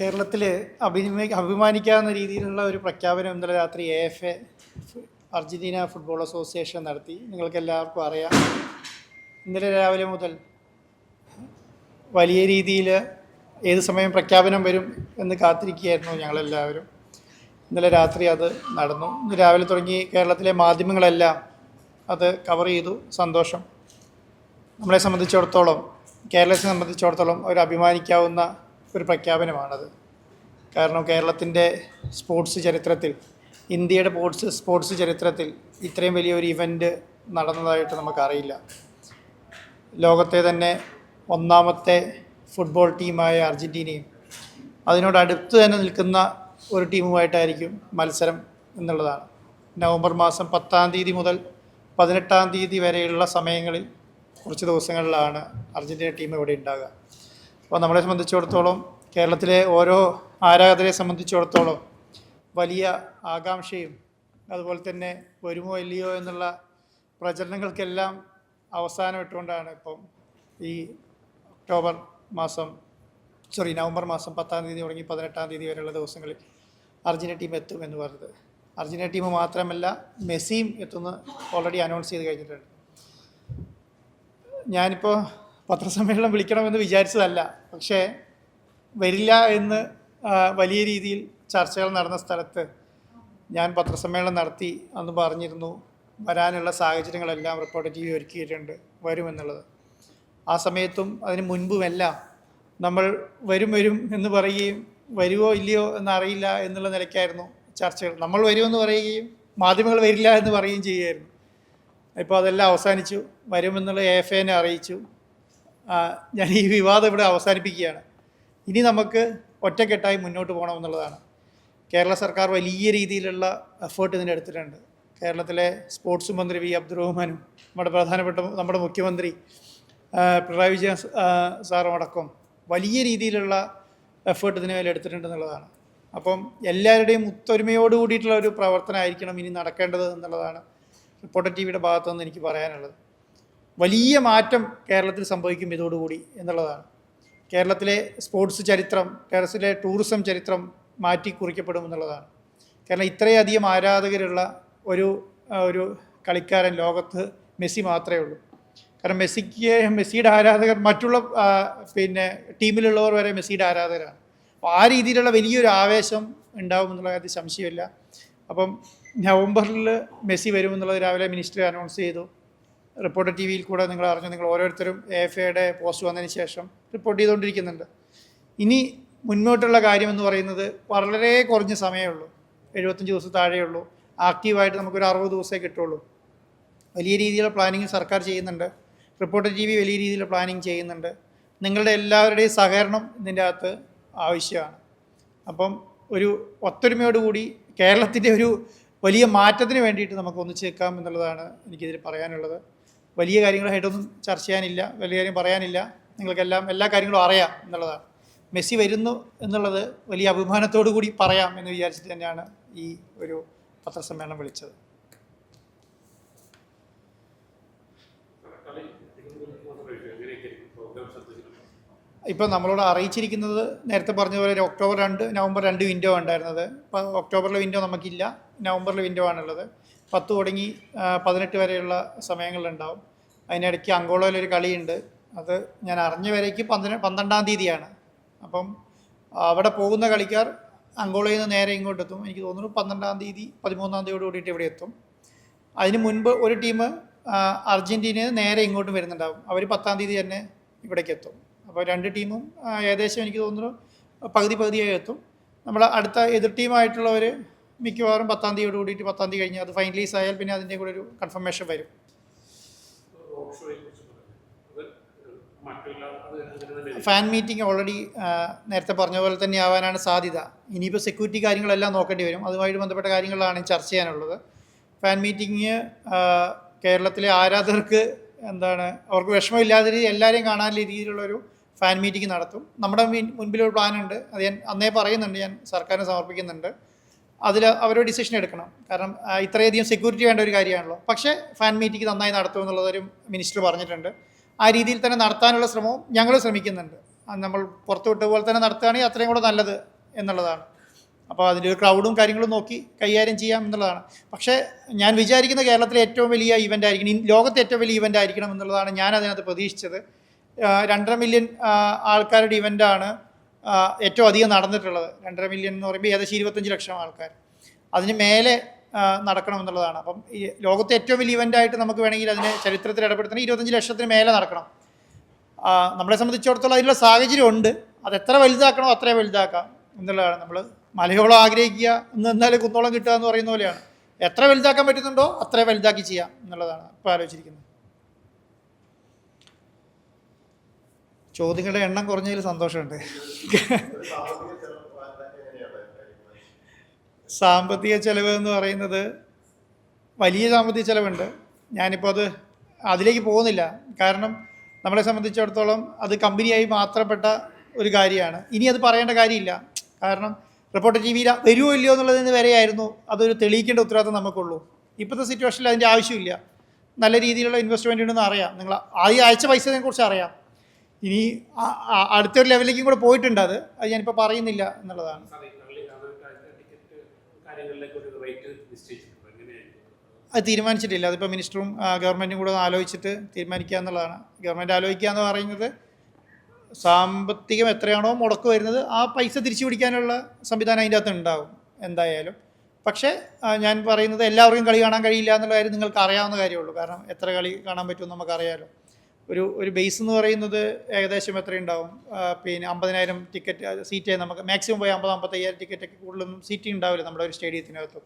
കേരളത്തിൽ അഭിനയ അഭിമാനിക്കാവുന്ന രീതിയിലുള്ള ഒരു പ്രഖ്യാപനം ഇന്നലെ രാത്രി A F A Argentina football association നടത്തി. നിങ്ങൾക്കെല്ലാവർക്കും അറിയാം. ഇന്നലെ രാവിലെ മുതൽ വലിയ രീതിയിൽ ഏത് സമയം പ്രഖ്യാപനം വരും എന്ന് കാത്തിരിക്കുകയായിരുന്നു ഞങ്ങളെല്ലാവരും. ഇന്നലെ രാത്രി അത് നടന്നു. ഇന്ന് രാവിലെ തുടങ്ങി കേരളത്തിലെ മാധ്യമങ്ങളെല്ലാം അത് കവർ ചെയ്തു. സന്തോഷം. നമ്മളെ സംബന്ധിച്ചിടത്തോളം കേരളത്തെ സംബന്ധിച്ചിടത്തോളം ഒരു അഭിമാനിക്കാവുന്ന ഒരു പ്രഖ്യാപനമാണത്. കാരണം കേരളത്തിന്റെ സ്പോർട്സ് ചരിത്രത്തിൽ ഇന്ത്യയുടെ സ്പോർട്സ് സ്പോർട്സ് ചരിത്രത്തിൽ ഇത്രയും വലിയൊരു ഇവന്റ് നടന്നതായിട്ട് നമുക്കറിയില്ല. ലോകത്തെ തന്നെ ഒന്നാമത്തെ ഫുട്ബോൾ ടീമായ അർജന്റീനയും അതിനോട് അടുത്ത് തന്നെ നിൽക്കുന്ന ഒരു ടീമുമായിട്ടായിരിക്കും മത്സരം എന്നുള്ളതാണ്. നവംബർ മാസം പത്താം തീയതി മുതൽ പതിനെട്ടാം തീയതി വരെയുള്ള സമയങ്ങളിൽ കുറച്ച് ദിവസങ്ങളിലാണ് അർജന്റീന ടീം ഇവിടെ ഉണ്ടാകുക. അപ്പോൾ നമ്മളെ സംബന്ധിച്ചിടത്തോളം കേരളത്തിലെ ഓരോ ആരാധകരെ സംബന്ധിച്ചിടത്തോളം വലിയ ആകാംക്ഷയും അതുപോലെ തന്നെ വരുമോ ഇല്ലയോ എന്നുള്ള പ്രചരണങ്ങൾക്കെല്ലാം അവസാനം ഇട്ടുകൊണ്ടാണ് ഇപ്പം ഈ ഒക്ടോബർ മാസം സോറി നവംബർ മാസം പത്താം തീയതി തുടങ്ങി പതിനെട്ടാം തീയതി വരെയുള്ള ദിവസങ്ങളിൽ അർജന്റീന ടീം എത്തും എന്ന് പറഞ്ഞത്. അർജന്റീന ടീം മാത്രമല്ല മെസ്സിയും എത്തുമെന്ന് ഓൾറെഡി അനൗൺസ് ചെയ്ത് കഴിഞ്ഞിട്ടുണ്ട്. ഞാനിപ്പോൾ പത്രസമ്മേളനം വിളിക്കണമെന്ന് വിചാരിച്ചതല്ല. പക്ഷേ വരില്ല എന്ന് വലിയ രീതിയിൽ ചർച്ചകൾ നടന്ന സ്ഥലത്ത് ഞാൻ പത്രസമ്മേളനം നടത്തി അന്ന് പറഞ്ഞിരുന്നു വരാനുള്ള സാഹചര്യങ്ങളെല്ലാം റിപ്പോർട്ട് വി ഒരുക്കിയിട്ടുണ്ട് വരുമെന്നുള്ളത്. ആ സമയത്തും അതിന് മുൻപുമെല്ലാം നമ്മൾ വരും വരും എന്ന് പറയുകയും വരുമോ ഇല്ലയോ എന്നറിയില്ല എന്നുള്ള നിലയ്ക്കായിരുന്നു ചർച്ചകൾ. നമ്മൾ വരുമെന്ന് പറയുകയും മാധ്യമങ്ങൾ വരില്ല എന്ന് പറയുകയും ചെയ്യുമായിരുന്നു ഇപ്പോൾ അതെല്ലാം അവസാനിച്ചു വരുമെന്നുള്ള എഫ് എനെ അറിയിച്ചു. ഞാൻ ഈ വിവാദം ഇവിടെ അവസാനിപ്പിക്കുകയാണ്. ഇനി നമുക്ക് ഒറ്റക്കെട്ടായി മുന്നോട്ട് പോകണം എന്നുള്ളതാണ് കേരള സർക്കാർ വലിയ രീതിയിലുള്ള എഫേർട്ട് ഇതിന് എടുത്തിട്ടുണ്ട്. കേരളത്തിലെ സ്പോർട്സ് മന്ത്രി വി. അബ്ദുറഹ്മാനും നമ്മുടെ പ്രധാനപ്പെട്ട നമ്മുടെ മുഖ്യമന്ത്രി പിണറായി വിജയൻ സാറും അടക്കം വലിയ രീതിയിലുള്ള എഫേർട്ട് ഇതിന് മേലെ എടുത്തിട്ടുണ്ടെന്നുള്ളതാണ് അപ്പം എല്ലാവരുടെയും ഒത്തൊരുമയോട് കൂടിയിട്ടുള്ള ഒരു പ്രവർത്തനമായിരിക്കണം ഇനി നടക്കേണ്ടത് എന്നുള്ളതാണ് റിപ്പോർട്ടർ ടി വിയുടെ ഭാഗത്തുനിന്ന് എനിക്ക് പറയാനുള്ളത്. വലിയ മാറ്റം കേരളത്തിൽ സംഭവിക്കും ഇതോടുകൂടി എന്നുള്ളതാണ്. കേരളത്തിലെ സ്പോർട്സ് ചരിത്രം കേരളത്തിലെ ടൂറിസം ചരിത്രം മാറ്റി കുറിക്കപ്പെടും എന്നുള്ളതാണ്. കാരണം ഇത്രയധികം ആരാധകരുള്ള ഒരു ഒരു കളിക്കാരൻ ലോകത്ത് മെസ്സി മാത്രമേ ഉള്ളൂ. കാരണം മെസ്സിക്ക് മെസ്സിയുടെ ആരാധകർ മറ്റുള്ള പിന്നെ ടീമിലുള്ളവർ വരെ മെസ്സിയുടെ ആരാധകരാണ്. അപ്പോൾ ആ രീതിയിലുള്ള വലിയൊരു ആവേശം ഉണ്ടാവും എന്നുള്ള കാര്യത്തിൽ സംശയമില്ല. അപ്പം നവംബറിൽ മെസ്സി വരുമെന്നുള്ളത് രാവിലെ മിനിസ്റ്റർ അനൗൺസ് ചെയ്തു. റിപ്പോർട്ടർ ടി വിയിൽ കൂടെ നിങ്ങൾ അറിഞ്ഞു നിങ്ങൾ ഓരോരുത്തരും എഫ് എയുടെ പോസ്റ്റ് വന്നതിന് ശേഷം റിപ്പോർട്ട് ചെയ്തുകൊണ്ടിരിക്കുന്നുണ്ട്. ഇനി മുന്നോട്ടുള്ള കാര്യമെന്ന് പറയുന്നത് വളരെ കുറഞ്ഞ സമയമേ ഉള്ളൂ. എഴുപത്തഞ്ച് ദിവസം താഴെയുള്ളൂ. ആക്റ്റീവായിട്ട് നമുക്കൊരു അറുപത് ദിവസമേ കിട്ടുള്ളൂ. വലിയ രീതിയിലുള്ള പ്ലാനിങ് സർക്കാർ ചെയ്യുന്നുണ്ട്. റിപ്പോർട്ടർ ടി വി വലിയ രീതിയിലുള്ള പ്ലാനിങ് ചെയ്യുന്നുണ്ട്. നിങ്ങളുടെ എല്ലാവരുടെയും സഹകരണം ഇതിന്റെ അകത്ത് ആവശ്യമാണ്. അപ്പം ഒരു ഒത്തൊരുമയോടുകൂടി കേരളത്തിന്റെ ഒരു വലിയ മാറ്റത്തിന് വേണ്ടിയിട്ട് നമുക്ക് ഒന്നിച്ചേക്കാം എന്നുള്ളതാണ് എനിക്കിതിൽ പറയാനുള്ളത്. വലിയ കാര്യങ്ങളായിട്ടൊന്നും ചർച്ച ചെയ്യാനില്ല വലിയ കാര്യം പറയാനില്ല. നിങ്ങൾക്കെല്ലാം എല്ലാ കാര്യങ്ങളും അറിയാം എന്നുള്ളതാണ്. മെസ്സി വരുന്നു എന്നുള്ളത് വലിയ അഭിമാനത്തോടു കൂടി പറയാം എന്ന് വിചാരിച്ചിട്ട് തന്നെയാണ് ഈ ഒരു പത്രസമ്മേളനം വിളിച്ചത്. ഇപ്പോൾ നമ്മളോട് അറിയിച്ചിരിക്കുന്നത് നേരത്തെ പറഞ്ഞതുപോലെ ഒരു ഒക്ടോബർ രണ്ട് നവംബർ രണ്ട് വിൻഡോ ഉണ്ടായിരുന്നത്. ഇപ്പോൾ ഒക്ടോബറിലെ വിൻഡോ നമുക്കില്ല. നവംബറിലെ വിൻഡോ ആണുള്ളത്. പത്ത് തുടങ്ങി പതിനെട്ട് വരെയുള്ള സമയങ്ങളിലുണ്ടാവും അതിനിടയ്ക്ക് അങ്കോളയിലൊരു കളിയുണ്ട്. അത് ഞാൻ അറിഞ്ഞ വരേക്ക് പന്തിന പന്ത്രണ്ടാം തീയതിയാണ്. അപ്പം അവിടെ പോകുന്ന കളിക്കാർ അങ്കോളയിൽ നിന്ന് നേരെ ഇങ്ങോട്ട് എത്തും. എനിക്ക് തോന്നുന്നു പന്ത്രണ്ടാം തീയതി പതിമൂന്നാം തീയതിയോട് കൂടിയിട്ട് ഇവിടെ എത്തും. അതിന് മുൻപ് ഒരു ടീം അർജന്റീനയിൽ നേരെ ഇങ്ങോട്ടും വരുന്നുണ്ടാവും. അവർ പത്താം തീയതി തന്നെ ഇവിടേക്ക് എത്തും. അപ്പോൾ രണ്ട് ടീമും ഏകദേശം എനിക്ക് തോന്നുന്നു പകുതി പകുതിയായി എത്തും. നമ്മൾ അടുത്ത എതിർ ടീമായിട്ടുള്ളവർ മിക്കവാറും പത്താം തീയതിയോട് കൂടിയിട്ട് പത്താം തീയതി കഴിഞ്ഞാൽ അത് ഫൈനലൈസ് ആയാൽ പിന്നെ അതിന്റെ കൂടെ ഒരു കൺഫർമേഷൻ വരും. ഫാൻ മീറ്റിംഗ് ഓൾറെഡി നേരത്തെ പറഞ്ഞ പോലെ തന്നെ ആവാനാണ് സാധ്യത. ഇനിയിപ്പോൾ സെക്യൂരിറ്റി കാര്യങ്ങളെല്ലാം നോക്കേണ്ടി വരും. അതുമായിട്ട് ബന്ധപ്പെട്ട കാര്യങ്ങളാണ് ചർച്ച ചെയ്യാനുള്ളത്. ഫാൻ മീറ്റിംഗ് കേരളത്തിലെ ആരാധകർക്ക് എന്താണ് അവർക്ക് വിഷമമില്ലാത്ത രീതി എല്ലാവരെയും കാണാൻ രീതിയിലുള്ളൊരു ഫാൻ മീറ്റിംഗ് നടത്തും. നമ്മുടെ മുൻപിലൊരു പ്ലാനുണ്ട്. അത് ഞാൻ അന്നേ പറയുന്നുണ്ട്. ഞാൻ സർക്കാരിന് സമർപ്പിക്കുന്നുണ്ട്. അതിൽ അവരൊരു ഡിസിഷൻ എടുക്കണം. കാരണം ഇത്രയധികം സെക്യൂരിറ്റി വേണ്ട ഒരു കാര്യമാണല്ലോ. പക്ഷേ ഫാൻ മീറ്റിംഗ് നന്നായി നടത്തും എന്നുള്ളതൊരു മിനിസ്റ്റർ പറഞ്ഞിട്ടുണ്ട്. ആ രീതിയിൽ തന്നെ നടത്താനുള്ള ശ്രമവും ഞങ്ങൾ ശ്രമിക്കുന്നുണ്ട്. നമ്മൾ പുറത്തു വിട്ട പോലെ തന്നെ നടത്തുകയാണെങ്കിൽ അത്രയും കൂടെ നല്ലത് എന്നുള്ളതാണ്. അപ്പോൾ അതിന്റെ ഒരു ക്രൗഡും കാര്യങ്ങളും നോക്കി കൈകാര്യം ചെയ്യാം എന്നുള്ളതാണ്. പക്ഷേ ഞാൻ വിചാരിക്കുന്ന കേരളത്തിലെ ഏറ്റവും വലിയ ഇവന്റ് ആയിരിക്കണം ലോകത്തെ ഏറ്റവും വലിയ ഇവന്റ് ആയിരിക്കണം എന്നുള്ളതാണ് ഞാൻ അതിനകത്ത് പ്രതീക്ഷിച്ചത്. രണ്ടര മില്യൺ ആൾക്കാരുടെ ഇവന്റാണ് ഏറ്റവും അധികം നടന്നിട്ടുള്ളത്. രണ്ടര മില്യൺ എന്ന് പറയുമ്പോൾ ഏകദേശം ഇരുപത്തഞ്ച് ലക്ഷം ആൾക്കാർ. അതിന് മേലെ നടക്കണമെന്നുള്ളതാണ്. അപ്പം ഈ ലോകത്തെ ഏറ്റവും വലിയ ഇവന്റായിട്ട് നമുക്ക് വേണമെങ്കിൽ അതിനെ ചരിത്രത്തിൽ ഇടപെടുത്തണം. ഇരുപത്തഞ്ച് ലക്ഷത്തിന് മേലെ നടക്കണം. നമ്മളെ സംബന്ധിച്ചിടത്തോളം അതിനുള്ള സാഹചര്യം ഉണ്ട്. അത് എത്ര വലുതാക്കണോ അത്രയും വലുതാക്കാം എന്നുള്ളതാണ്. നമ്മൾ മലയോളം ആഗ്രഹിക്കുക എന്ന് എന്നാൽ കുന്നോളം കിട്ടുക എന്ന് പറയുന്ന പോലെയാണ്. എത്ര വലുതാക്കാൻ പറ്റുന്നുണ്ടോ അത്രയും വലുതാക്കി ചെയ്യാം എന്നുള്ളതാണ് ഇപ്പോൾ ആലോചിച്ചിരിക്കുന്നത്. ചോദ്യങ്ങളുടെ എണ്ണം കുറഞ്ഞതിൽ സന്തോഷമുണ്ട്. സാമ്പത്തിക ചെലവ് എന്ന് പറയുന്നത് വലിയ സാമ്പത്തിക ചെലവുണ്ട്. ഞാനിപ്പോൾ അത് അതിലേക്ക് പോകുന്നില്ല. കാരണം നമ്മളെ സംബന്ധിച്ചിടത്തോളം അത് കമ്പനിയായി മാത്രപ്പെട്ട ഒരു കാര്യമാണ്. ഇനി അത് പറയേണ്ട കാര്യമില്ല. കാരണം റിപ്പോർട്ടർ ടി വിയിൽ വരുമോ ഇല്ലയോ എന്നുള്ളതിന് വരെയായിരുന്നു അതൊരു തെളിയിക്കേണ്ട ഉത്തരവാദിത്തം നമുക്കുള്ളൂ. ഇപ്പോഴത്തെ സിറ്റുവേഷനിൽ അതിന്റെ ആവശ്യമില്ല. നല്ല രീതിയിലുള്ള ഇൻവെസ്റ്റ്മെന്റ് ഉണ്ടെന്ന് അറിയാം. നിങ്ങൾ ആദ്യം അയച്ച പൈസയെ കുറിച്ച് അറിയാം. ഇനി അടുത്തൊരു ലെവലിലേക്കും കൂടെ പോയിട്ടുണ്ട് അത്. അത് ഞാനിപ്പോൾ പറയുന്നില്ല എന്നുള്ളതാണ്. അത് തീരുമാനിച്ചിട്ടില്ല. അതിപ്പോൾ മിനിസ്റ്ററും ഗവൺമെന്റും കൂടെ ആലോചിച്ചിട്ട് തീരുമാനിക്കുക എന്നുള്ളതാണ്. ഗവൺമെന്റ് ആലോചിക്കുക എന്ന് പറയുന്നത് സാമ്പത്തികം എത്രയാണോ മുടക്ക് വരുന്നത് ആ പൈസ തിരിച്ചു പിടിക്കാനുള്ള സംവിധാനം അതിന്റെ അകത്ത് ഉണ്ടാവും എന്തായാലും. പക്ഷേ ഞാൻ പറയുന്നത് എല്ലാവർക്കും കളി കാണാൻ കഴിയില്ല എന്നുള്ള കാര്യം നിങ്ങൾക്ക് അറിയാവുന്ന കാര്യമുള്ളൂ കാരണം എത്ര കളി കാണാൻ പറ്റുമെന്ന് നമുക്കറിയാലോ. ഒരു ഒരു ബേസ് എന്ന് പറയുന്നത് ഏകദേശം എത്രയുണ്ടാവും? പിന്നെ അമ്പതിനായിരം ടിക്കറ്റ് സീറ്റ് നമുക്ക് മാക്സിമം പോയി അമ്പത് അമ്പത്തയ്യായിരം ടിക്കറ്റൊക്കെ കൂടുതലൊന്നും സീറ്റ് ഉണ്ടാവില്ല നമ്മുടെ ഒരു സ്റ്റേഡിയത്തിനകത്തും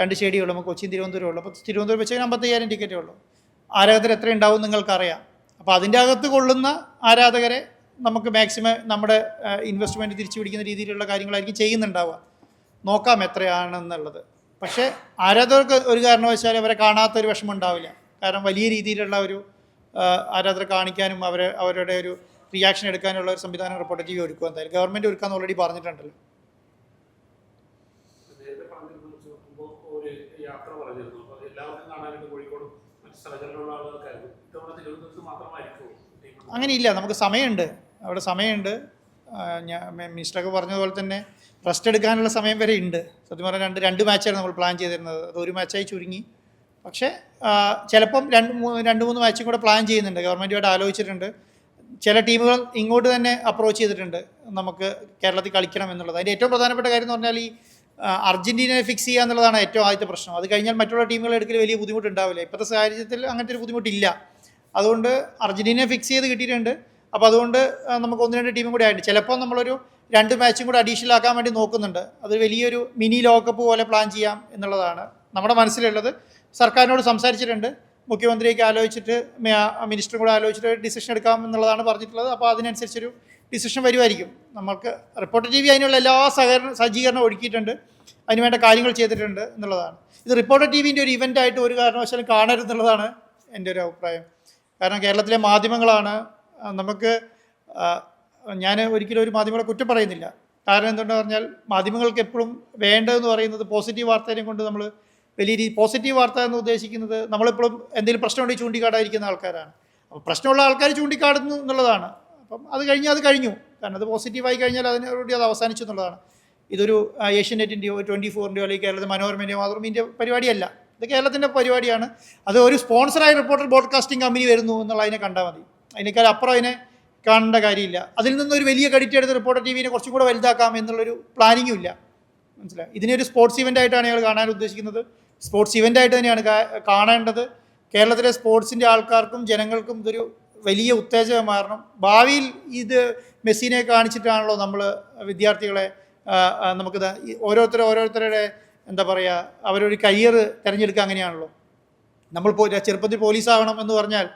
രണ്ട് സ്റ്റേഡിയമുള്ളൂ നമുക്ക് കൊച്ചിയും തിരുവനന്തപുരം ഉള്ളൂ. അപ്പോൾ തിരുവനന്തപുരം വെച്ചാൽ അമ്പത്തയ്യായിരം ടിക്കറ്റേ ഉള്ളൂ. ആരാധകർ എത്ര ഉണ്ടാവും നിങ്ങൾക്കറിയാം. അപ്പോൾ അതിന്റെ അകത്ത് കൊള്ളുന്ന ആരാധകരെ നമുക്ക് മാക്സിമം നമ്മുടെ ഇൻവെസ്റ്റ്മെന്റ് തിരിച്ചു പിടിക്കുന്ന രീതിയിലുള്ള കാര്യങ്ങളായിരിക്കും ചെയ്യുന്നുണ്ടാവുക. നോക്കാം എത്രയാണെന്നുള്ളത്. പക്ഷേ ആരാധകർക്ക് ഒരു കാരണവശാലും അവരെ കാണാത്തൊരു വിഷമം ഉണ്ടാവില്ല. കാരണം വലിയ രീതിയിലുള്ള ഒരു ആരാധകരെ കാണിക്കാനും അവരെ അവരുടെ ഒരു റിയാക്ഷൻ എടുക്കാനുള്ള ഒരു സംവിധാനം റിപ്പോർട്ട് ടി വി ഒരുക്കുക എന്തായാലും. ഗവൺമെന്റ് ഒരുക്കാന്ന് ഓൾറെഡി പറഞ്ഞിട്ടുണ്ടല്ലോ. അങ്ങനെയില്ല നമുക്ക് സമയമുണ്ട്. അവിടെ സമയമുണ്ട്. ഞാൻ മിനിസ്റ്ററൊക്കെ പറഞ്ഞതുപോലെ തന്നെ റെസ്റ്റ് എടുക്കാനുള്ള സമയം വരെ ഉണ്ട്. സത്യം പറഞ്ഞാൽ രണ്ട് രണ്ട് മാച്ചായിരുന്നു നമ്മൾ പ്ലാൻ ചെയ്തിരുന്നത്. അത് ഒരു മാച്ചായി ചുരുങ്ങി. പക്ഷേ ചിലപ്പം രണ്ട് മൂന്ന് രണ്ട് മൂന്ന് മാച്ചും കൂടെ പ്ലാൻ ചെയ്യുന്നുണ്ട്. ഗവൺമെന്റുമായിട്ട് ആലോചിച്ചിട്ടുണ്ട്. ചില ടീമുകൾ ഇങ്ങോട്ട് തന്നെ അപ്രോച്ച് ചെയ്തിട്ടുണ്ട് നമുക്ക് കേരളത്തിൽ കളിക്കണം എന്നുള്ളത്. അതിന്റെ ഏറ്റവും പ്രധാനപ്പെട്ട കാര്യം എന്ന് പറഞ്ഞാൽ ഈ അർജന്റീനയെ ഫിക്സ് ചെയ്യുക എന്നുള്ളതാണ് ഏറ്റവും ആദ്യത്തെ പ്രശ്നം. അത് കഴിഞ്ഞാൽ മറ്റുള്ള ടീമുകൾ എടുക്കൽ വലിയ ബുദ്ധിമുട്ടുണ്ടാവില്ല. ഇപ്പോഴത്തെ സാഹചര്യത്തിൽ അങ്ങനത്തെ ഒരു ബുദ്ധിമുട്ടില്ല. അതുകൊണ്ട് അർജന്റീനയെ ഫിക്സ് ചെയ്ത് കിട്ടിയിട്ടുണ്ട്. അപ്പോൾ അതുകൊണ്ട് നമുക്ക് ഒന്ന് രണ്ട് ടീമും കൂടി ആയിട്ട് ചിലപ്പോൾ നമ്മളൊരു രണ്ട് മാച്ചും കൂടി അഡീഷണൽ ആക്കാൻ വേണ്ടി നോക്കുന്നുണ്ട്. അത് വലിയൊരു മിനി ലോകകപ്പ് പോലെ പ്ലാൻ ചെയ്യാം എന്നുള്ളതാണ് നമ്മുടെ മനസ്സിലുള്ളത്. സർക്കാരിനോട് സംസാരിച്ചിട്ടുണ്ട്. മുഖ്യമന്ത്രിയൊക്കെ ആലോചിച്ചിട്ട് മിനിസ്റ്ററും കൂടെ ആലോചിച്ചിട്ട് ഡിസിഷൻ എടുക്കാം എന്നുള്ളതാണ് പറഞ്ഞിട്ടുള്ളത്. അപ്പോൾ അതിനനുസരിച്ചൊരു ഡിസിഷൻ വരുമായിരിക്കും. നമ്മൾക്ക് റിപ്പോർട്ടർ ടി വി അതിനുള്ള എല്ലാ സഹകരണ സജ്ജീകരണം ഒരുക്കിയിട്ടുണ്ട്. അതിനുവേണ്ട കാര്യങ്ങൾ ചെയ്തിട്ടുണ്ട് എന്നുള്ളതാണ്. ഇത് റിപ്പോർട്ടർ ടി വിന്റെ ഒരു ഇവന്റായിട്ട് ഒരു കാരണവശാലും കാണരുതെന്നുള്ളതാണ് എന്റെ ഒരു അഭിപ്രായം. കാരണം കേരളത്തിലെ മാധ്യമങ്ങളാണ് നമുക്ക് ഞാൻ ഒരിക്കലും ഒരു മാധ്യമങ്ങളെ കുറ്റം പറയുന്നില്ല. കാരണം എന്തുകൊണ്ടെന്ന് പറഞ്ഞാൽ മാധ്യമങ്ങൾക്ക് എപ്പോഴും വേണ്ടതെന്ന് പറയുന്നത് പോസിറ്റീവ് വാർത്തേനെ കൊണ്ട് നമ്മൾ വലിയ രീതി പോസിറ്റീവ് വാർത്ത എന്ന് ഉദ്ദേശിക്കുന്നത് നമ്മളെപ്പോഴും എന്തെങ്കിലും പ്രശ്നമുണ്ടെങ്കിൽ ചൂണ്ടിക്കാടാതിരിക്കുന്ന ആൾക്കാരാണ്. അപ്പോൾ പ്രശ്നമുള്ള ആൾക്കാർ ചൂണ്ടിക്കാടുന്നു എന്നുള്ളതാണ്. അപ്പം അത് കഴിഞ്ഞാൽ അത് കഴിഞ്ഞു. കാരണം അത് പോസിറ്റീവായി കഴിഞ്ഞാൽ അതിനോട് അത് അവസാനിച്ചു എന്നുള്ളതാണ്. ഇതൊരു ഏഷ്യനെറ്റിന്റെയോ ട്വന്റി ഫോറിന്റെയോ അല്ലെങ്കിൽ കേരളത്തിൽ മനോരമന്റെയോ മാത്രം ഇതിന്റെ പരിപാടിയല്ല. ഇത് കേരളത്തിന്റെ പരിപാടിയാണ്. അത് ഒരു സ്പോൺസറായ റിപ്പോർട്ടർ ബ്രോഡ്കാസ്റ്റിംഗ് കമ്പനി വരുന്നു എന്നുള്ള അതിനെ കണ്ടാൽ മതി. അതിനേക്കാൾ അപ്പുറം അതിനെ കാണേണ്ട കാര്യമില്ല. അതിൽ നിന്നൊരു വലിയ ക്രെഡിറ്റ് എടുത്ത് റിപ്പോർട്ടർ ടി വിനെ കുറച്ചും കൂടെ വലുതാക്കാം എന്നുള്ളൊരു പ്ലാനിങ്ങും ഇല്ല. മനസ്സിലായി? ഇതിനൊരു സ്പോർട്സ് ഇവന്റ് ആയിട്ടാണ് ഞങ്ങൾ കാണാൻ ഉദ്ദേശിക്കുന്നത്. സ്പോർട്സ് ഇവന്റ് ആയിട്ട് തന്നെയാണ് കാണേണ്ടത്. കേരളത്തിലെ സ്പോർട്സിന്റെ ആൾക്കാർക്കും ജനങ്ങൾക്കും ഇതൊരു വലിയ ഉത്തേജകമാകണം ഭാവിയിൽ ഇത് മെസ്സിനെ കാണിച്ചിട്ടാണല്ലോ നമ്മൾ വിദ്യാർത്ഥികളെ നമുക്ക് ഓരോരുത്തർ ഓരോരുത്തരുടെ എന്താ പറയുക അവരൊരു കരിയർ തിരഞ്ഞെടുക്കുക അങ്ങനെയാണല്ലോ. നമ്മൾ ചെറുപ്പത്തിൽ പോലീസ് പോലീസാകണം എന്ന് പറഞ്ഞാൽ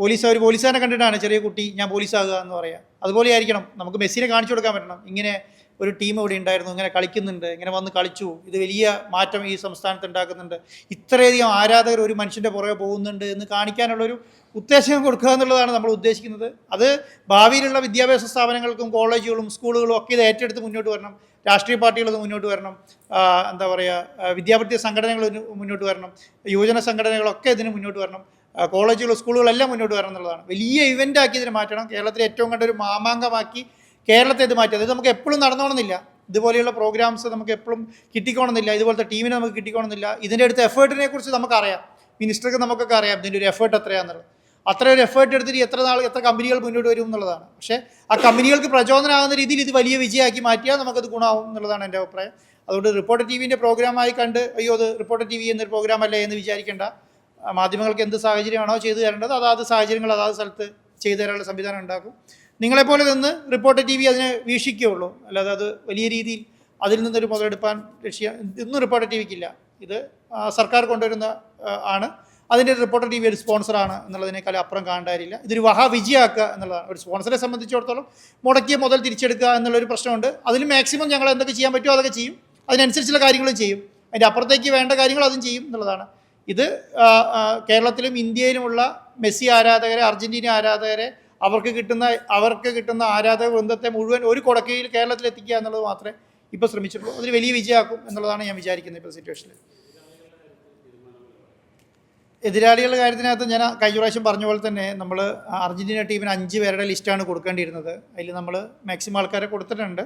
പോലീസ് ഒരു പോലീസുകാരനെ കണ്ടിട്ടാണ് ചെറിയ കുട്ടി ഞാൻ പോലീസാകുക എന്ന് പറയുക അതുപോലെ ആയിരിക്കണം. നമുക്ക് മെസ്സിനെ കാണിച്ചു കൊടുക്കാൻ പറ്റണം. ഇങ്ങനെ ഒരു ടീം ഇവിടെ ഉണ്ടായിരുന്നു ഇങ്ങനെ കളിക്കുന്നുണ്ട് ഇങ്ങനെ വന്ന് കളിച്ചു. ഇത് വലിയ മാറ്റം ഈ സംസ്ഥാനത്ത് ഉണ്ടാക്കുന്നുണ്ട്. ഇത്രയധികം ആരാധകർ ഒരു മനുഷ്യന്റെ പുറകെ പോകുന്നുണ്ട് എന്ന് കാണിക്കാനുള്ളൊരു ഉത്തേജനം കൊടുക്കുക എന്നുള്ളതാണ് നമ്മൾ ഉദ്ദേശിക്കുന്നത്. അത് ഭാവിയിലുള്ള വിദ്യാഭ്യാസ സ്ഥാപനങ്ങൾക്കും കോളേജുകളും സ്കൂളുകളും ഒക്കെ ഇത് ഏറ്റെടുത്ത് മുന്നോട്ട് വരണം. രാഷ്ട്രീയ പാർട്ടികൾ മുന്നോട്ട് വരണം. എന്താ പറയുക വിദ്യാഭ്യാസ സംഘടനകൾ മുന്നോട്ട് വരണം. യുവജന സംഘടനകളൊക്കെ ഇതിന് മുന്നോട്ട് വരണം. കോളേജുകൾ സ്കൂളുകളെല്ലാം മുന്നോട്ട് വരണം എന്നുള്ളതാണ്. വലിയ ഇവന്റ് ആക്കി ഇതിനെ മാറ്റണം. കേരളത്തിലെ ഏറ്റവും കണ്ട ഒരു മാമാങ്കമാക്കി കേരളത്തെ ഇത് മാറ്റി. ഇത് നമുക്ക് എപ്പോഴും നടന്നോണമെന്നില്ല ഇതുപോലെയുള്ള പ്രോഗ്രാംസ് നമുക്ക് എപ്പോഴും കിട്ടിക്കോണമെന്നില്ല ഇതുപോലത്തെ ടീമിനെ നമുക്ക് കിട്ടിക്കോണമെന്നില്ല ഇതിന്റെ അടുത്ത് എഫേർട്ടിനെ കുറിച്ച് നമുക്കറിയാം. മിനിസ്റ്റർക്ക് നമുക്കൊക്കെ അറിയാം ഇതിന്റെ ഒരു എഫേർട്ട് എത്രയാണെന്നുള്ളത് അത്ര ഒരു എഫേർട്ട് എടുത്തിട്ട് എത്ര നാൾ എത്ര കമ്പനികൾ മുന്നോട്ട് വരും എന്നുള്ളതാണ്. പക്ഷേ ആ കമ്പനികൾക്ക് പ്രചോദനമാകുന്ന രീതിയിൽ ഇത് വലിയ വിജയമാക്കി മാറ്റിയാൽ നമുക്കത് ഗുണമാവും എന്നുള്ളതാണ് എന്റെ അഭിപ്രായം. അതുകൊണ്ട് റിപ്പോർട്ടർ ടി വിന്റെ പ്രോഗ്രാമായി കണ്ട് അയ്യോ അത് റിപ്പോർട്ടർ ടി വി എന്നൊരു പ്രോഗ്രാം അല്ലേ എന്ന് വിചാരിക്കേണ്ട. മാധ്യമങ്ങൾക്ക് എന്ത് സാഹചര്യമാണോ ചെയ്തു തരേണ്ടത് അതാത് സാഹചര്യങ്ങൾ അതാത് സ്ഥലത്ത് ചെയ്തു തരാനുള്ള സംവിധാനം ഉണ്ടാക്കും. നിങ്ങളെപ്പോലെ നിന്ന് റിപ്പോർട്ടർ ടി വി അതിനെ വീക്ഷിക്കുകയുള്ളൂ. അല്ലാതെ അത് വലിയ രീതിയിൽ അതിൽ നിന്നൊരു മുതലെടുപ്പാൻ ലക്ഷ്യം ഇന്നും റിപ്പോർട്ടർ ടി വിക്കില്ല. ഇത് സർക്കാർ കൊണ്ടുവരുന്ന ആണ്. അതിന്റെ റിപ്പോർട്ടർ ടി വി ഒരു സ്പോൺസറാണ് എന്നുള്ളതിനേക്കാൾ അപ്പുറം കാണാനില്ല ഇതൊരു വഹാവിജയാക്കുക എന്നുള്ളതാണ്. ഒരു സ്പോൺസറെ സംബന്ധിച്ചിടത്തോളം മുടക്കിയ മുതൽ തിരിച്ചെടുക്കുക എന്നുള്ളൊരു പ്രശ്നമുണ്ട്. അതിൽ മാക്സിമം ഞങ്ങൾ എന്തൊക്കെ ചെയ്യാൻ പറ്റുമോ അതൊക്കെ ചെയ്യും. അതിനനുസരിച്ചുള്ള കാര്യങ്ങളും ചെയ്യും. അതിന്റെ അപ്പുറത്തേക്ക് വേണ്ട കാര്യങ്ങൾ അതും ചെയ്യും എന്നുള്ളതാണ്. ഇത് കേരളത്തിലും ഇന്ത്യയിലുമുള്ള മെസ്സി ആരാധകരെ അർജന്റീന ആരാധകരെ അവർക്ക് കിട്ടുന്ന അവർക്ക് കിട്ടുന്ന ആരാധക വൃന്ദത്തെ മുഴുവൻ ഒരു കൊടക്കയിൽ കേരളത്തിൽ എത്തിക്കുക എന്നുള്ളത് മാത്രമേ ഇപ്പോൾ ശ്രമിച്ചിട്ടുള്ളൂ. അതിന് വലിയ വിജയമാക്കും എന്നുള്ളതാണ് ഞാൻ വിചാരിക്കുന്നത് ഇപ്പോൾ സിറ്റുവേഷനിൽ എതിരാളികളുടെ കാര്യത്തിനകത്ത് ഞാൻ കഴിഞ്ഞ പ്രാവശ്യം പറഞ്ഞ പോലെ തന്നെ നമ്മൾ അർജന്റീന ടീമിന് അഞ്ച് പേരുടെ ലിസ്റ്റാണ് കൊടുക്കേണ്ടിയിരുന്നത്. അതിൽ നമ്മൾ മാക്സിമം ആൾക്കാരെ കൊടുത്തിട്ടുണ്ട്.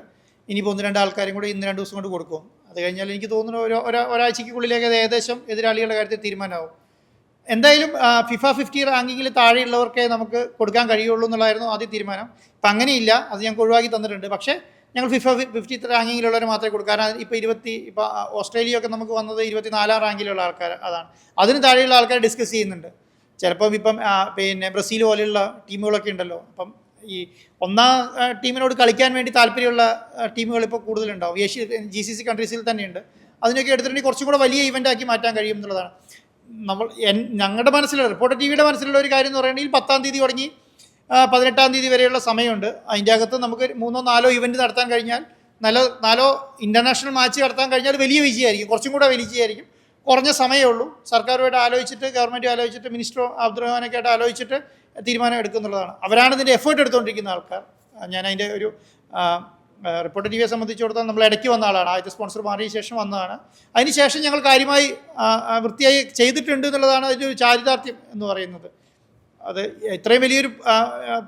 ഇനിയിപ്പോൾ ഒന്ന് രണ്ട് ആൾക്കാരും കൂടി ഇന്ന് രണ്ട് ദിവസം കൊണ്ട് കൊടുക്കും. അത് കഴിഞ്ഞാൽ എനിക്ക് തോന്നുന്നു ഒരു ഒരാ- ഒരാഴ്ചയ്ക്കുള്ളിലേക്ക് ഏകദേശം എതിരാളികളുടെ കാര്യത്തിൽ തീരുമാനമാവും. എന്തായാലും ഫിഫ ഫിഫ്റ്റി റാങ്കിങ്ങിൽ താഴെയുള്ളവർക്കേ നമുക്ക് കൊടുക്കാൻ കഴിയുള്ളൂ എന്നുള്ളതായിരുന്നു ആദ്യ തീരുമാനം. അപ്പം അങ്ങനെയില്ല. അത് ഞങ്ങൾക്ക് ഒഴിവാക്കി തന്നിട്ടുണ്ട്. പക്ഷേ ഞങ്ങൾ ഫിഫ ഫിഫ്റ്റി റാങ്കിങ്ങിലുള്ളവർ മാത്രമേ കൊടുക്കൂ. കാരണം ഇപ്പോൾ ഇരുപത്തി ഇപ്പോൾ ഓസ്ട്രേലിയ ഒക്കെ നമുക്ക് വന്നത് ഇരുപത്തിനാലാം റാങ്കിലുള്ള ആൾക്കാർ അതാണ്. അതിന് താഴെയുള്ള ആൾക്കാർ ഡിസ്കസ് ചെയ്യുന്നുണ്ട്. ചിലപ്പം ഇപ്പം പിന്നെ ബ്രസീൽ പോലെയുള്ള ടീമുകളൊക്കെ ഉണ്ടല്ലോ. അപ്പം ഈ ഒന്നാം ടീമിനോട് കളിക്കാൻ വേണ്ടി താല്പര്യമുള്ള ടീമുകൾ ഇപ്പോൾ കൂടുതലുണ്ടാവും. ഏഷ്യ ജി സി സി കൺട്രീസിൽ തന്നെയുണ്ട്. അതിനൊക്കെ എടുത്തിട്ടുണ്ടെങ്കിൽ കുറച്ചും കൂടെ വലിയ ഇവന്റ് ആക്കി മാറ്റാൻ കഴിയും എന്നുള്ളതാണ്. നമ്മൾ ഞങ്ങളുടെ മനസ്സിലുള്ള റിപ്പോർട്ടർ ടി വിയുടെ മനസ്സിലുള്ള ഒരു കാര്യം എന്ന് പറയുകയാണെങ്കിൽ പത്താം തീയതി തുടങ്ങി പതിനെട്ടാം തീയതി വരെയുള്ള സമയമുണ്ട്. അതിന്റെ അകത്ത് നമുക്ക് മൂന്നോ നാലോ ഇവന്റ് നടത്താൻ കഴിഞ്ഞാൽ നല്ല നാലോ ഇന്റർനാഷണൽ മാച്ച് നടത്താൻ കഴിഞ്ഞാൽ വലിയ വിജയമായിരിക്കും. കുറച്ചും കൂടെ വിജയമായിരിക്കും. കുറഞ്ഞ സമയമേ ഉള്ളൂ. സർക്കാരുമായിട്ട് ആലോചിച്ചിട്ട് ഗവൺമെന്റ് ആലോചിച്ചിട്ട് മിനിസ്റ്റർ അബ്ദുറഹ്മാനൊക്കെ ആയിട്ട് ആലോചിച്ചിട്ട് തീരുമാനം എടുക്കുന്നുള്ളതാണ്. അവരാണ് ഇതിന്റെ എഫേർട്ട് എടുത്തുകൊണ്ടിരിക്കുന്ന ആൾക്കാർ. ഞാൻ അതിന്റെ ഒരു റിപ്പോർട്ടർ ടി വിയെ സംബന്ധിച്ചിടത്തോളം നമ്മൾ ഇടയ്ക്ക് വന്ന ആളാണ്. ആദ്യത്തെ സ്പോൺസർ മാറിയ ശേഷം വന്നതാണ്. അതിനുശേഷം ഞങ്ങൾ കാര്യമായി വൃത്തിയായി ചെയ്തിട്ടുണ്ട് എന്നുള്ളതാണ് അതിന്റെ ചാരിതാർത്ഥ്യം എന്ന് പറയുന്നത്. അത് ഇത്രയും വലിയൊരു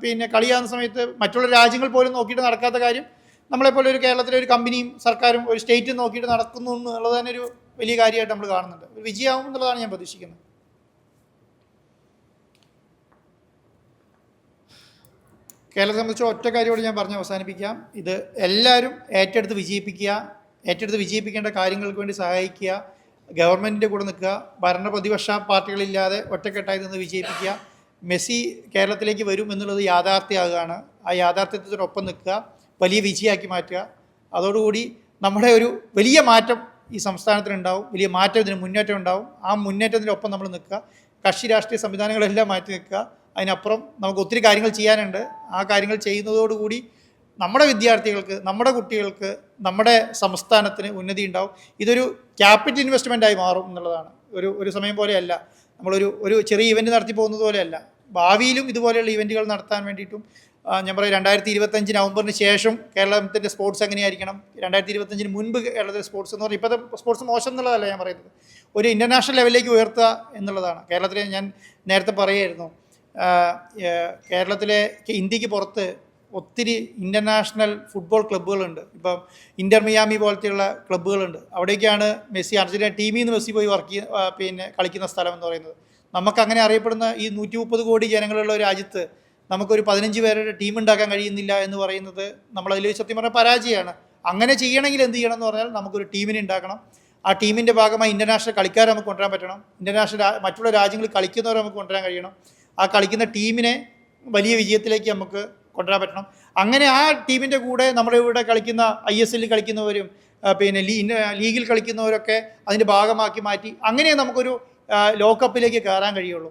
പിന്നെ കളിയാകുന്ന സമയത്ത് മറ്റുള്ള രാജ്യങ്ങൾ പോലും നോക്കിയിട്ട് നടക്കാത്ത കാര്യം നമ്മളെപ്പോലെ ഒരു കേരളത്തിലെ ഒരു കമ്പനിയും സർക്കാരും ഒരു സ്റ്റേറ്റും നോക്കിയിട്ട് നടക്കുന്നു എന്നുള്ളത് തന്നെ ഒരു വലിയ കാര്യമായിട്ട് നമ്മൾ കാണുന്നുണ്ട്. ഒരു വിജയമാവും എന്നുള്ളതാണ് ഞാൻ പ്രതീക്ഷിക്കുന്നത്. കേരളത്തെ സംബന്ധിച്ച് ഒറ്റ കാര്യമോട് ഞാൻ പറഞ്ഞ് അവസാനിപ്പിക്കാം. ഇത് എല്ലാവരും ഏറ്റെടുത്ത് വിജയിപ്പിക്കുക ഏറ്റെടുത്ത് വിജയിപ്പിക്കേണ്ട കാര്യങ്ങൾക്ക് വേണ്ടി സഹായിക്കുക ഗവൺമെന്റിന്റെ കൂടെ നിൽക്കുക ഭരണ പ്രതിപക്ഷ പാർട്ടികളില്ലാതെ ഒറ്റക്കെട്ടായി നിന്ന് വിജയിപ്പിക്കുക മെസ്സി കേരളത്തിലേക്ക് വരും എന്നുള്ളത് യാഥാർത്ഥ്യമാകുകയാണ്. ആ യാഥാർത്ഥ്യത്തിനൊപ്പം നിൽക്കുക വലിയ വിജയമാക്കി മാറ്റുക. അതോടുകൂടി നമ്മുടെ ഒരു വലിയ മാറ്റം ഈ സംസ്ഥാനത്തിനുണ്ടാവും വലിയ മാറ്റം ഇതിന് മുന്നേറ്റം ഉണ്ടാവും. ആ മുന്നേറ്റത്തിനൊപ്പം നമ്മൾ നിൽക്കുക. കക്ഷി രാഷ്ട്രീയ സംവിധാനങ്ങളെല്ലാം മാറ്റി നിൽക്കുക. അതിനപ്പുറം നമുക്ക് ഒത്തിരി കാര്യങ്ങൾ ചെയ്യാനുണ്ട്. ആ കാര്യങ്ങൾ ചെയ്യുന്നതോടുകൂടി നമ്മുടെ വിദ്യാർത്ഥികൾക്ക് നമ്മുടെ കുട്ടികൾക്ക് നമ്മുടെ സംസ്ഥാനത്തിന് ഉന്നതി ഉണ്ടാവും. ഇതൊരു ക്യാപിറ്റൽ ഇൻവെസ്റ്റ്മെന്റ് ആയി മാറും എന്നുള്ളതാണ്. ഒരു ഒരു സമയം പോലെയല്ല. നമ്മളൊരു ഒരു ചെറിയ ഇവന്റ് നടത്തി പോകുന്നത് പോലെയല്ല. ഭാവിയിലും ഇതുപോലെയുള്ള ഇവന്റുകൾ നടത്താൻ വേണ്ടിയിട്ടും ഞാൻ പറയും രണ്ടായിരത്തി ഇരുപത്തഞ്ച് നവംബറിന് ശേഷം കേരളത്തിന്റെ സ്പോർട്സ് എങ്ങനെയായിരിക്കണം? രണ്ടായിരത്തി ഇരുപത്തഞ്ചിന് മുൻപ് കേരളത്തിലെ സ്പോർട്സ് എന്ന് പറഞ്ഞാൽ ഇപ്പോഴത്തെ സ്പോർട്സ് മോശം എന്നുള്ളതല്ല ഞാൻ പറയുന്നത്. ഒരു ഇന്റർനാഷണൽ ലെവലിലേക്ക് ഉയർത്തുക എന്നുള്ളതാണ്. കേരളത്തിലെ ഞാൻ നേരത്തെ പറയുമായിരുന്നു. കേരളത്തിലെ ഇന്ത്യയ്ക്ക് പുറത്ത് ഒത്തിരി ഇന്റർനാഷണൽ ഫുട്ബോൾ ക്ലബ്ബുകളുണ്ട്. ഇപ്പം ഇന്റർ മിയാമി പോലത്തെയുള്ള ക്ലബ്ബുകളുണ്ട്. അവിടേക്കാണ് മെസ്സി അർജന്റീന ടീമിൽ നിന്ന് മെസ്സി പോയി വർക്ക് പിന്നെ കളിക്കുന്ന സ്ഥലം എന്ന് പറയുന്നത്. നമുക്ക് അങ്ങനെ അറിയപ്പെടുന്ന ഈ നൂറ്റി മുപ്പത് കോടി ജനങ്ങളുള്ള രാജ്യത്ത് നമുക്കൊരു പതിനഞ്ച് പേരുടെ ടീം ഉണ്ടാക്കാൻ കഴിയുന്നില്ല എന്ന് പറയുന്നത് നമ്മളതിൽ സത്യം പറഞ്ഞാൽ പരാജയമാണ്. അങ്ങനെ ചെയ്യണമെങ്കിൽ എന്ത് ചെയ്യണം എന്ന് പറഞ്ഞാൽ നമുക്കൊരു ടീമിനെ ഉണ്ടാക്കണം. ആ ടീമിന്റെ ഭാഗമായി ഇന്റർനാഷണൽ കളിക്കാരെ നമുക്ക് കൊണ്ടുവരാൻ പറ്റണം. ഇന്റർനാഷണൽ മറ്റുള്ള രാജ്യങ്ങളിൽ കളിക്കുന്നവരെ നമുക്ക് കൊണ്ടുവരാൻ കഴിയണം. ആ കളിക്കുന്ന ടീമിനെ വലിയ വിജയത്തിലേക്ക് നമുക്ക് കൊണ്ടുവരാൻ പറ്റണം. അങ്ങനെ ആ ടീമിന്റെ കൂടെ നമ്മുടെ ഇവിടെ കളിക്കുന്ന ഐ എസ് എല്ലിൽ കളിക്കുന്നവരും പിന്നെ ലീ ലീഗിൽ കളിക്കുന്നവരൊക്കെ അതിന്റെ ഭാഗമാക്കി മാറ്റി അങ്ങനെ നമുക്കൊരു ലോകകപ്പിലേക്ക് കയറാൻ കഴിയുള്ളൂ.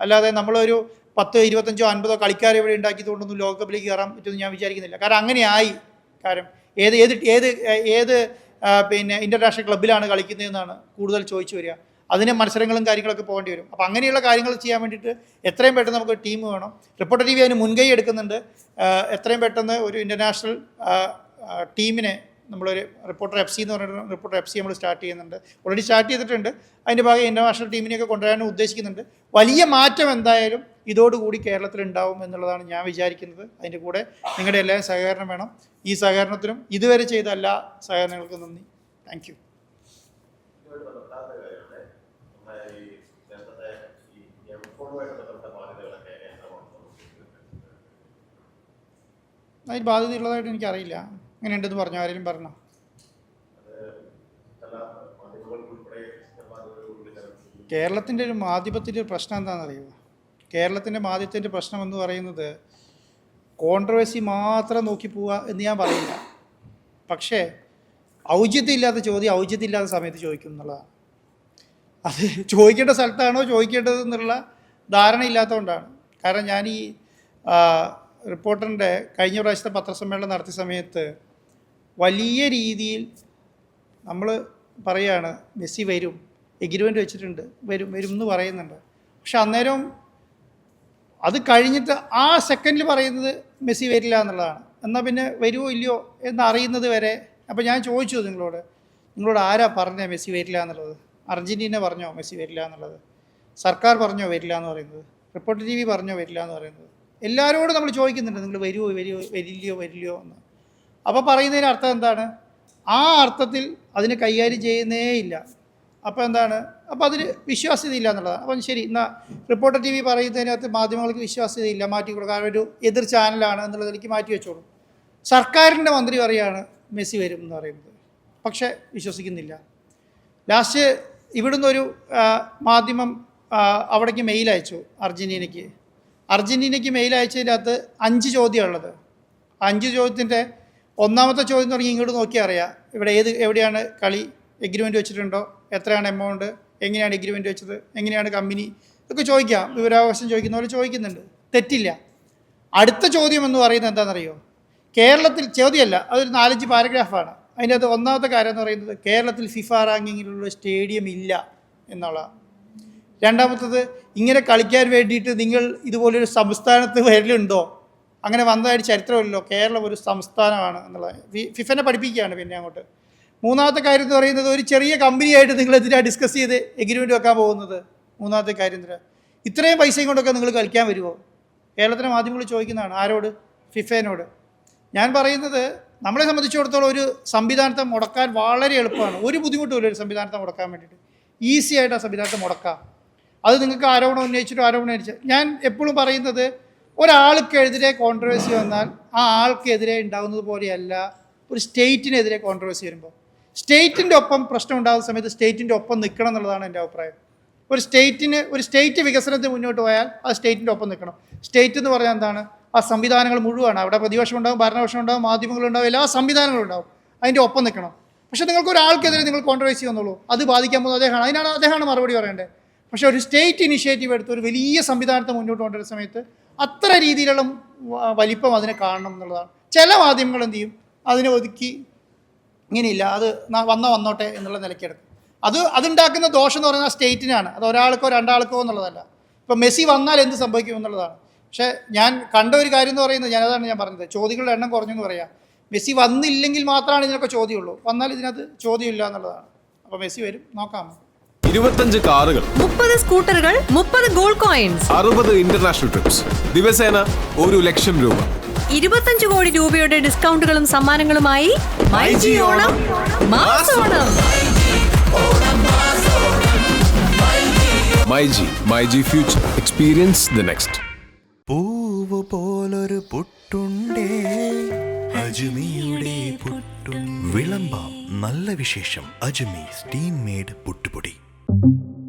അല്ലാതെ നമ്മളൊരു പത്തോ ഇരുപത്തഞ്ചോ അൻപതോ കളിക്കാരെ ഇവിടെ ഉണ്ടാക്കിയതുകൊണ്ടൊന്നും ലോകകപ്പിലേക്ക് കയറാൻ പറ്റുമെന്ന് ഞാൻ വിചാരിക്കുന്നില്ല. കാരണം അങ്ങനെയായി. കാരണം ഏത് ഏത് ഏത് ഏത് പിന്നെ ഇന്റർനാഷണൽ ക്ലബ്ബിലാണ് കളിക്കുന്നതെന്നാണ് കൂടുതൽ ചോദിച്ചു വരിക. അതിന് മത്സരങ്ങളും കാര്യങ്ങളൊക്കെ പോകേണ്ടി വരും. അപ്പോൾ അങ്ങനെയുള്ള കാര്യങ്ങൾ ചെയ്യാൻ വേണ്ടിയിട്ട് എത്രയും പെട്ടെന്ന് നമുക്ക് ടീം വേണം. റിപ്പോർട്ടർ ടി വി അതിന് മുൻകൈ എടുക്കുന്നുണ്ട്. എത്രയും പെട്ടെന്ന് ഒരു ഇന്റർനാഷണൽ ടീമിനെ നമ്മളൊരു റിപ്പോർട്ടർ എഫ് സി എന്ന് പറഞ്ഞിട്ട് റിപ്പോർട്ടർ എഫ് സി നമ്മൾ സ്റ്റാർട്ട് ചെയ്യുന്നുണ്ട്. ഓൾറെഡി സ്റ്റാർട്ട് ചെയ്തിട്ടുണ്ട്. അതിന്റെ ഭാഗം ഇന്റർനാഷണൽ ടീമിനെയൊക്കെ കൊണ്ടുവരാനും ഉദ്ദേശിക്കുന്നുണ്ട്. വലിയ മാറ്റം എന്തായാലും ഇതോടുകൂടി കേരളത്തിൽ ഉണ്ടാവും എന്നുള്ളതാണ് ഞാൻ വിചാരിക്കുന്നത്. അതിന്റെ കൂടെ നിങ്ങളുടെ എല്ലാവരും സഹകരണം വേണം. ഈ സഹകരണത്തിനും ഇതുവരെ ചെയ്ത എല്ലാ സഹകരണങ്ങൾക്കും നന്ദി. താങ്ക് യു ഇതുമായിട്ട് ബന്ധപ്പെടാത്ത കാര്യമാണ് നമ്മുടെ ഈ നേരത്തെ ഈ എം ഫോണുമായിട്ട് ബന്ധപ്പെട്ട ബാധ്യതകളൊക്കെ എത്രമാണ് ബാധ്യതയുള്ളതായിട്ട് എനിക്കറിയില്ല. അങ്ങനെ ഉണ്ടെന്ന് പറഞ്ഞു? ആരെങ്കിലും പറഞ്ഞോ? കേരളത്തിന്റെ ഒരു മാധ്യമത്തിന്റെ ഒരു പ്രശ്നം എന്താണെന്നറിയുമോ കേരളത്തിന്റെ മാധ്യമത്തിന്റെ പ്രശ്നം എന്ന് പറയുന്നത് കോൺട്രവേഴ്സി മാത്രം നോക്കി പോവുക എന്ന് ഞാൻ പറയില്ല പക്ഷേ ഔചിത്യമില്ലാത്ത ചോദ്യം ഔചിത്യമില്ലാത്ത സമയത്ത് ചോദിക്കും എന്നുള്ളതാണ്. അത് ചോദിക്കേണ്ട സ്ഥലത്താണോ ചോദിക്കേണ്ടത് എന്നുള്ള ധാരണ ഇല്ലാത്തതുകൊണ്ടാണ് കാരണം ഞാൻ ഈ റിപ്പോർട്ടറിന്റെ കഴിഞ്ഞ പ്രാവശ്യത്തെ പത്രസമ്മേളനം നടത്തിയ സമയത്ത് വലിയ രീതിയിൽ നമ്മൾ പറയുകയാണ് മെസ്സി വരും എഗ്രിമെന്റ് വെച്ചിട്ടുണ്ട് വരും വരും എന്ന് പറയുന്നുണ്ട്. പക്ഷെ അന്നേരം അത് കഴിഞ്ഞിട്ട് ആ സെക്കൻഡിൽ പറയുന്നത് മെസ്സി വരില്ല എന്നുള്ളതാണ്. എന്നാൽ പിന്നെ വരുമോ ഇല്ലയോ എന്ന് അറിയുന്നത് വരെ അപ്പോൾ ഞാൻ ചോദിച്ചു നിങ്ങളോട് നിങ്ങളോട് ആരാ പറഞ്ഞത് മെസ്സി വരില്ല എന്നുള്ളത്? അർജന്റീന പറഞ്ഞോ മെസ്സി വരില്ല എന്നുള്ളത്? സർക്കാർ പറഞ്ഞോ വരില്ല എന്ന് പറയുന്നത്. റിപ്പോർട്ടർ ടി വി പറഞ്ഞോ വരില്ല എന്ന് പറയുന്നത്. എല്ലാവരോടും നമ്മൾ ചോദിക്കുന്നുണ്ട് നിങ്ങൾ വരുമോ വരുമോ വരില്ലയോ വരില്ലയോ? എന്ന്. അപ്പോൾ പറയുന്നതിന് അർത്ഥം എന്താണ്? ആ അർത്ഥത്തിൽ അതിനെ കൈകാര്യം ചെയ്യുന്നേ ഇല്ല. അപ്പോൾ എന്താണ്? അപ്പോൾ അതിന് വിശ്വാസ്യത ഇല്ല എന്നുള്ളതാണ്. അപ്പം ശരി എന്നാൽ റിപ്പോർട്ടർ ടി വി പറയുന്നതിനകത്ത് മാധ്യമങ്ങൾക്ക് വിശ്വാസ്യത ഇല്ല മാറ്റി കൊടുക്കുക കാരണം ഒരു എതിർ ചാനലാണ് എന്നുള്ളത് എനിക്ക് മാറ്റി വെച്ചോളൂ. സർക്കാരിന്റെ മന്ത്രി പറയാണ് മെസ്സി വരും എന്ന് പറയുന്നത്. പക്ഷേ വിശ്വസിക്കുന്നില്ല. ലാസ്റ്റ് ഇവിടുന്ന് ഒരു മാധ്യമം അവിടേക്ക് മെയിൽ അയച്ചു അർജന്റീനയ്ക്ക് അർജന്റീനയ്ക്ക് മെയിൽ അയച്ചതിന്റെ അകത്ത് അഞ്ച് ചോദ്യമുള്ളത് അഞ്ച് ചോദ്യത്തിന്റെ ഒന്നാമത്തെ ചോദ്യം തുടങ്ങി ഇങ്ങോട്ട് നോക്കിയാൽ അറിയാം. ഇവിടെ ഏത് എവിടെയാണ് കളി എഗ്രിമെന്റ് വെച്ചിട്ടുണ്ടോ? എത്രയാണ് എമൗണ്ട് എങ്ങനെയാണ് എഗ്രിമെന്റ് വെച്ചത്? എങ്ങനെയാണ് കമ്പനി ഇതൊക്കെ ചോദിക്കാം. വിവരാവകാശം ചോദിക്കുന്ന പോലെ ചോദിക്കുന്നുണ്ട്. തെറ്റില്ല. അടുത്ത ചോദ്യം എന്ന് പറയുന്നത് എന്താണെന്നറിയോ? കേരളത്തിൽ ചോദ്യമല്ല അതൊരു നാലഞ്ച് പാരഗ്രാഫാണ് അതിന്റെ അത് ഒന്നാമത്തെ കാര്യം എന്ന് പറയുന്നത് കേരളത്തിൽ ഫിഫ റാങ്കിങ്ങിലുള്ള സ്റ്റേഡിയം ഇല്ല എന്നുള്ള രണ്ടാമത്തത് ഇങ്ങനെ കളിക്കാൻ വേണ്ടിയിട്ട് നിങ്ങൾ ഇതുപോലൊരു സംസ്ഥാനത്ത് വരലുണ്ടോ? അങ്ങനെ വന്നതായിട്ട് ചരിത്രമില്ലല്ലോ. കേരളം ഒരു സംസ്ഥാനമാണ് എന്നുള്ളത്. ഫിഫനെ പഠിപ്പിക്കുകയാണ് പിന്നെ അങ്ങോട്ട്. മൂന്നാമത്തെ കാര്യം എന്ന് പറയുന്നത് ഒരു ചെറിയ കമ്പനിയായിട്ട് നിങ്ങൾ എന്തിനാണ് ഡിസ്കസ് ചെയ്ത് എഗ്രിമെന്റ് വെക്കാൻ പോകുന്നത്? മൂന്നാമത്തെ കാര്യം എന്താ ഇത്രയും പൈസയും കൊണ്ടൊക്കെ നിങ്ങൾ കളിക്കാൻ വരുമോ കേരളത്തിലെ മാധ്യമങ്ങൾ ചോദിക്കുന്നതാണ്. ആരോട്? ഫിഫേനോട്. ഞാൻ പറയുന്നത് നമ്മളെ സംബന്ധിച്ചിടത്തോളം ഒരു സംവിധാനത്തെ മുടക്കാൻ വളരെ എളുപ്പമാണ്. ഒരു ബുദ്ധിമുട്ടുമില്ല ഒരു സംവിധാനത്തെ മുടക്കാൻ വേണ്ടിയിട്ട്. ഈസി ആയിട്ട് ആ സംവിധാനത്തെ മുടക്കാം. അത് നിങ്ങൾക്ക് ആരോപണം ഉന്നയിച്ചിട്ടോ ആരോപണം ഉന്നയിച്ചു ഞാൻ എപ്പോഴും പറയുന്നത് ഒരാൾക്കെതിരെ കോൺട്രവേഴ്സി വന്നാൽ ആ ആൾക്കെതിരെ ഉണ്ടാകുന്നത് പോലെയല്ല ഒരു സ്റ്റേറ്റിനെതിരെ കോൺട്രവേഴ്സി വരുമ്പോൾ. സ്റ്റേറ്റിന്റെ ഒപ്പം പ്രശ്നം ഉണ്ടാകുന്ന സമയത്ത് സ്റ്റേറ്റിന്റെ ഒപ്പം നിൽക്കണം എന്നുള്ളതാണ് എന്റെ അഭിപ്രായം. ഒരു സ്റ്റേറ്റിന് ഒരു സ്റ്റേറ്റ് വികസനത്തിന് മുന്നോട്ട് പോയാൽ ആ സ്റ്റേറ്റിന്റെ ഒപ്പം നിൽക്കണം. സ്റ്റേറ്റ് എന്ന് പറഞ്ഞാൽ എന്താണ്? ആ സംവിധാനങ്ങൾ മുഴുവനാണ്. അവിടെ പ്രതിപക്ഷം ഉണ്ടാകും ഭരണപക്ഷം ഉണ്ടാകും മാധ്യമങ്ങളുണ്ടാകും എല്ലാ സംവിധാനങ്ങളും ഉണ്ടാകും അതിന്റെ ഒപ്പം നിൽക്കണം. പക്ഷേ നിങ്ങൾക്ക് ഒരാൾക്കെതിരെ നിങ്ങൾ കോൺട്രവേഴ്സി വന്നുള്ളൂ അത് ബാധിക്കാൻ പോകുന്നത് അദ്ദേഹമാണ്. അതിനാണ് അദ്ദേഹമാണ് മറുപടി പറയേണ്ടത്. പക്ഷേ ഒരു സ്റ്റേറ്റ് ഇനിഷ്യേറ്റീവ് എടുത്ത് ഒരു വലിയ സംവിധാനത്തെ മുന്നോട്ട് കൊണ്ടുവരുന്ന സമയത്ത് അത്ര രീതിയിലുള്ള വലിപ്പം അതിനെ കാണണം എന്നുള്ളതാണ്. ചില മാധ്യമങ്ങൾ എന്ത് ചെയ്യും? അതിനെ ഒതുക്കി ഇങ്ങനെയില്ല അത് വന്ന വന്നോ വന്നോട്ടെ എന്നുള്ള നിലയ്ക്കെടുക്കും. അത് അതുണ്ടാക്കുന്ന ദോഷം എന്ന് പറയുന്നത് സ്റ്റേറ്റിനാണ്. അത് ഒരാൾക്കോ രണ്ടാൾക്കോ എന്നുള്ളതല്ല. ഇപ്പോൾ മെസ്സി വന്നാൽ എന്ത് സംഭവിക്കും എന്നുള്ളതാണ്. പക്ഷേ ഞാൻ കണ്ട ഒരു കാര്യം എന്ന് പറയുന്നത് ഞാനതാണ് ഞാൻ പറഞ്ഞത്. ചോദ്യങ്ങളുടെ എണ്ണം കുറഞ്ഞു എന്ന് പറയാം. മെസ്സി വന്നില്ലെങ്കിൽ മാത്രമാണ് ഇതിനൊക്കെ ചോദ്യമുള്ളൂ. വന്നാൽ ഇതിനകത്ത് ചോദ്യമില്ല എന്നുള്ളതാണ്. അപ്പോൾ മെസ്സി വരും. നോക്കാം. ഇരുപത്തഞ്ച് കാറുകൾ. മുപ്പത് സ്കൂട്ടറുകൾ മുപ്പത് ഗോൾഡ് കോയിൻസ്. അറുപത് ഇന്റർനാഷണൽ ട്രിപ്സ്. ദിവസേന ഒരു ലക്ഷം രൂപ. ഇരുപത്തഞ്ച് കോടി രൂപയുടെ ഡിസ്കൗണ്ടുകളും സമ്മാനങ്ങളുമായി myG Onam mass Onam. My G my G future. Experience the next. പൂവ് പോലൊരു പുട്ടുണ്ടേ. അജുമിയുടെ പുട്ടും. വിളമ്പാം നല്ല വിശേഷം. അജുമി സ്റ്റീം മേഡ് പുട്ടുപൊടി. thank you